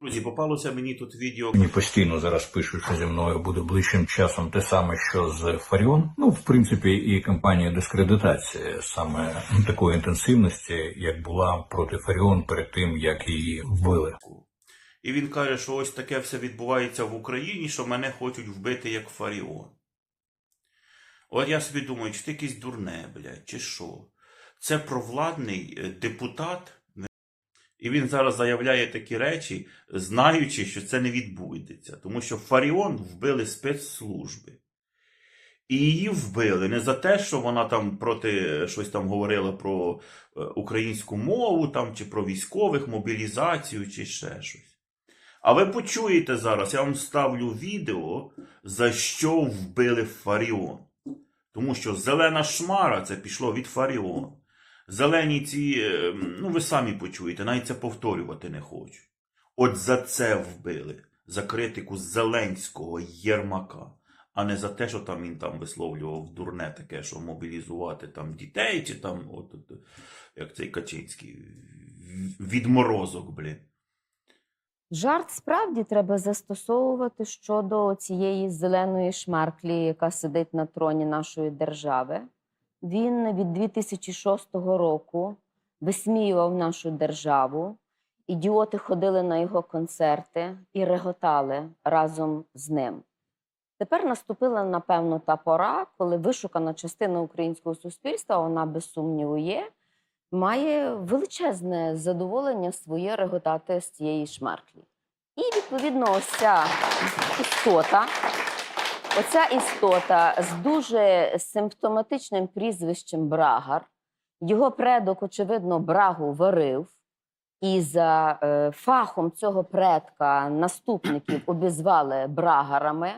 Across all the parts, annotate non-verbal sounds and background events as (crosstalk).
Друзі, попалося мені тут відео. Мені постійно зараз пишуть, що зі мною буде ближчим часом те саме, що з Фаріон. Ну, в принципі, і кампанія дискредитації саме такої інтенсивності, як була проти Фаріон перед тим, як її вбили. І він каже, що ось таке все відбувається в Україні, що мене хочуть вбити як Фаріон. От я собі думаю, чи ти якийсь дурне, блядь, чи що? Це провладний е, депутат. І він зараз заявляє такі речі, знаючи, що це не відбудеться. Тому що Фаріон вбили спецслужби. І її вбили не за те, що вона там проти щось там говорила про е, українську мову, там, чи про військових, мобілізацію, чи ще щось. А ви почуєте зараз, я вам ставлю відео, за що вбили Фаріон. Тому що зелена шмара це пішло від Фаріон. Зелені ці, е, ну ви самі почуєте, навіть це повторювати не хочу. От за це вбили, за критику Зеленського Єрмака, а не за те, що там він там висловлював дурне таке, що мобілізувати там дітей, чи там, от, от, як цей Качинський, відморозок, блін. Жарт справді треба застосовувати щодо цієї зеленої шмарклі, яка сидить на троні нашої держави. Він від 2006 року висміював нашу державу. Ідіоти ходили на його концерти і реготали разом з ним. Тепер наступила, напевно, та пора, коли вишукана частина українського суспільства, вона без сумніву є, має величезне задоволення своє реготати з цієї шмарклі. І відповідно, ось ця істота, оця істота з дуже симптоматичним прізвищем Брагар. Його предок, очевидно, брагу варив, і за е, фахом цього предка наступників обізвали брагарами.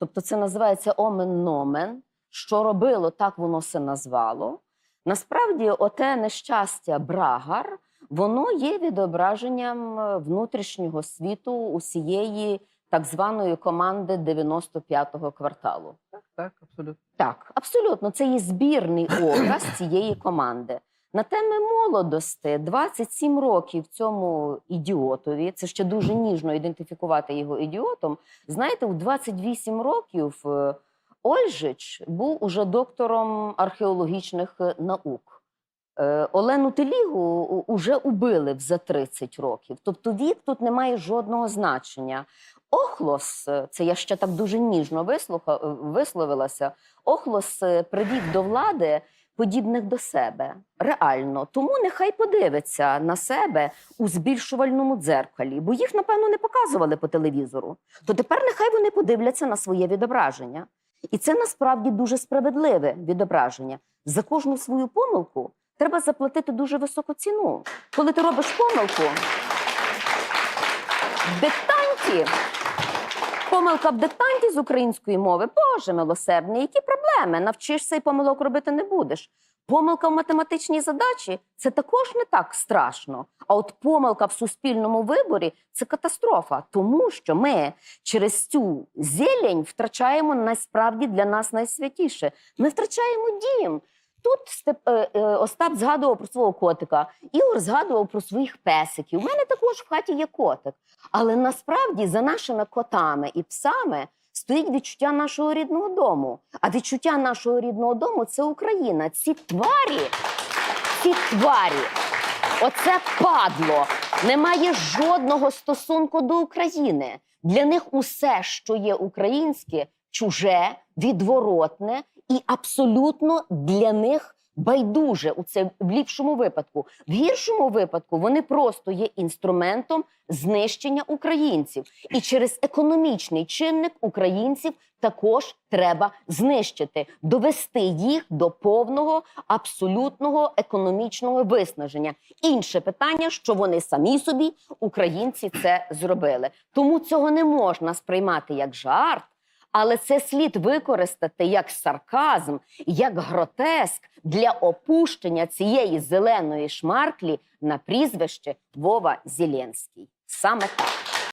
Тобто це називається омен-номен. Що робило, так воно се назвало. Насправді, оте нещастя Брагар, воно є відображенням е, внутрішнього світу усієї так званої команди 95-го кварталу. Так, так, абсолютно. Так, абсолютно, це є збірний (coughs) образ цієї команди. На теми молодости 27 років цьому ідіотові. Це ще дуже ніжно ідентифікувати його ідіотом. Знаєте, у 28 років е, Ольжич був уже доктором археологічних е, наук. Е, Олену Телігу уже убили за 30 років. Тобто вік тут не має жодного значення. Охлос, е, це я ще так дуже ніжно е, висловилася. Охлос е, привів до влади подібних до себе. Реально. Тому нехай подивиться на себе у збільшувальному дзеркалі, бо їх, напевно, не показували по телевізору. То тепер нехай вони подивляться на своє відображення. І це насправді дуже справедливе відображення. За кожну свою помилку треба заплатити дуже високу ціну. Коли ти робиш помилку, диктанті, помилка в диктанті з української мови, Боже милосердний, які проблеми? Навчишся і помилок робити не будеш. Помилка в математичній задачі це також не так страшно. А от помилка в суспільному виборі це катастрофа, тому що ми через цю зелень втрачаємо насправді для нас найсвятіше. Ми втрачаємо дім. Тут Степ, е, е, Остап згадував про свого котика, Ігор згадував про своїх песиків. У мене також в хаті є котик. Але насправді за нашими котами і псами стоїть відчуття нашого рідного дому. А відчуття нашого рідного дому це Україна. Ці тварі, ці тварі, оце падло, не має жодного стосунку до України. Для них усе, що є українське, чуже, відворотне і абсолютно для них байдуже у це в ліпшому випадку. В гіршому випадку вони просто є інструментом знищення українців. І через економічний чинник українців також треба знищити, довести їх до повного абсолютного економічного виснаження. Інше питання, що вони самі собі, українці, це зробили. Тому цього не можна сприймати як жарт. Але це слід використати як сарказм, як гротеск для опущення цієї зеленої шмарклі на прізвище Вова Зеленський. Саме так.